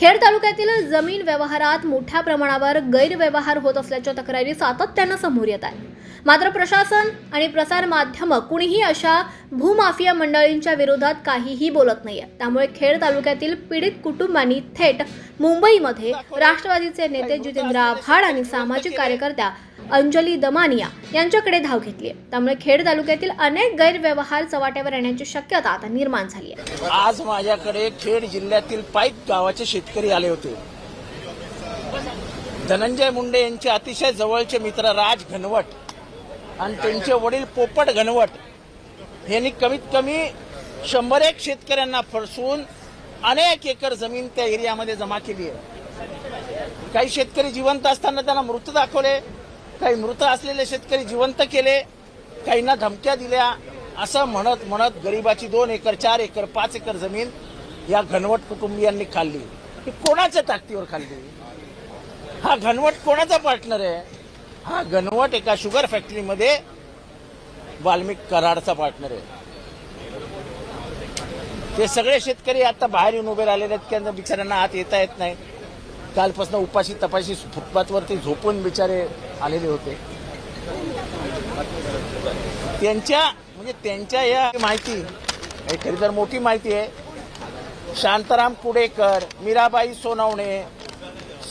खेड तालुक्यातील जमीन व्यवहारात मोठ्या प्रमाणावर गैरव्यवहार होत असल्याच्या तक्रारी सातत्यानं समोर येत आहेत. मात्र प्रशासन आणि प्रसार माध्यम कुणीही अशा भूमाफिया मंडळींच्या विरोधात काहीही बोलत नाहीये त्यामुळे खेड तालुक्यातील पीडित कुटुंबांनी थेट मुंबईमध्ये राष्ट्रवादीचे नेते जितेंद्र आव्हाड आणि सामाजिक कार्यकर्त्या अंजली दमानिया यांच्याकडे धाव घेतली आहे. त्यामुळे खेड तालुक्यातील अनेक गैरव्यवहार चव्हाट्यावर येण्याची शक्यता आता निर्माण झाली आहे. आज माझ्याकडे खेड जिल्ह्यातील पाईक गावाचे शेतकरी आले होते. धनंजय मुंडे यांचे अतिशय जवळचे मित्र राज घनवट आणि त्यांचे वडील पोपट घनवट यांनी कमीत कमी शंभर एक शेतकऱ्यांना फसवून अनेक एकर जमीन त्या एरियामध्ये जमा केली आहे. काही शेतकरी जिवंत असताना त्यांना मृत दाखवले. काही मृत असलेले शेतकरी जिवंत केले काहींना धमक्या दिल्या असं म्हणत म्हणत गरिबाची दोन एकर चार एकर पाच एकर जमीन या घनवट कुटुंबियांनी खाल्ली. ही कोणाच्या ताकदीवर खाल्ली? हा घनवट कोणाचा पार्टनर आहे? हा घनवट एका शुगर फॅक्टरीमध्ये वाल्मिक कराडचा पार्टनर आहे. ते सगळे शेतकरी आता बाहेर येऊन उभे राहिलेले आहेत की बिचाऱ्यांना आत येता येत नाही. कालपासून उपाशी तपाशी फुटपाथवरती झोपून बिचारे आलेले होते. त्यांच्या म्हणजे त्यांच्या या माहिती हे खरी तर मोठी माहिती आहे. शांताराम कुडेकर मीराबाई सोनवणे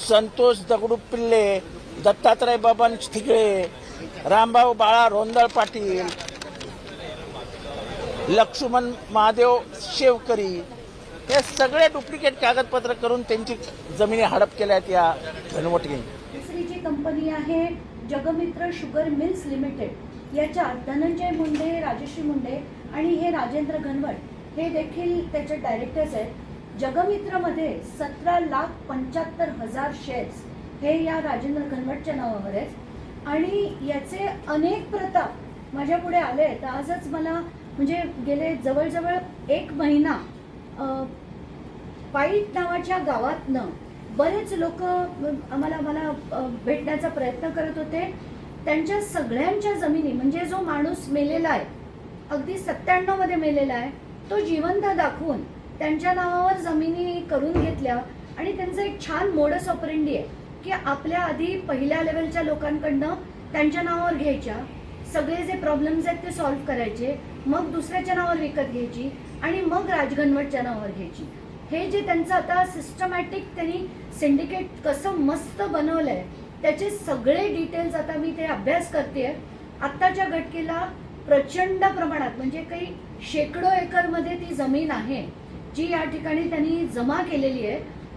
संतोष दगडू पिल्ले दत्तात्रय बबन थिगळे रामभाऊ बाळा रोंदळ पाटील लक्ष्मण महादेव शेवकरी हे सगळे डुप्लिकेट कागदपत्र करून त्यांची जमिनी हडप केल्या आहेत या घनवटनी तिसरी जी कंपनी आहे जगमित्र शुगर मिल्स लिमिटेड. याच्या धनंजय मुंडे राजश्री मुंडे आणि हे राजेंद्र घनवट हे देखील त्याचे डायरेक्टर्स आहेत. जगमित्रमध्ये सतरा लाख पंच्याहत्तर हजार शेअर्स हे या राजेंद्र घनवटच्या नावावर आहेत. आणि याचे अनेक प्रताप माझ्या पुढे आले तर आजच मला म्हणजे गेले जवळजवळ एक महिना पाईट नावाच्या गावातनं बरेच लोक आम्हाला मला भेटण्याचा प्रयत्न करत होते. त्यांच्या सगळ्यांच्या जमिनी म्हणजे जो माणूस मेलेला आहे अगदी सत्त्याण्णवमध्ये मेलेला आहे तो जिवंत दाखवून त्यांच्या नावावर जमिनी करून घेतल्या. आणि त्यांचं एक छान मोडस ऑपरेंडी आहे की आपल्या आधी पहिल्या लेवलच्या लोकांकडनं त्यांच्या नावावर घ्यायच्या. सगळे जे प्रॉब्लेम्स आहेत ते सॉल्व्ह करायचे. मग दुसऱ्याच्या नावावर विकत घ्यायची. आणि मग राजघनवटच्या नावावर घ्यायची. हे जे त्यांचं आता सिस्टमॅटिक त्यांनी सिंडिकेट कसं मस्त बनवलंय त्याचे सगळे डिटेल्स आता मी ते अभ्यास करते आत्ताच्या घटकेला प्रचंड प्रमाणात म्हणजे काही शेकडो एकरमध्ये ती जमीन आहे जी या ठिकाणी त्यांनी जमा केलेली आहे.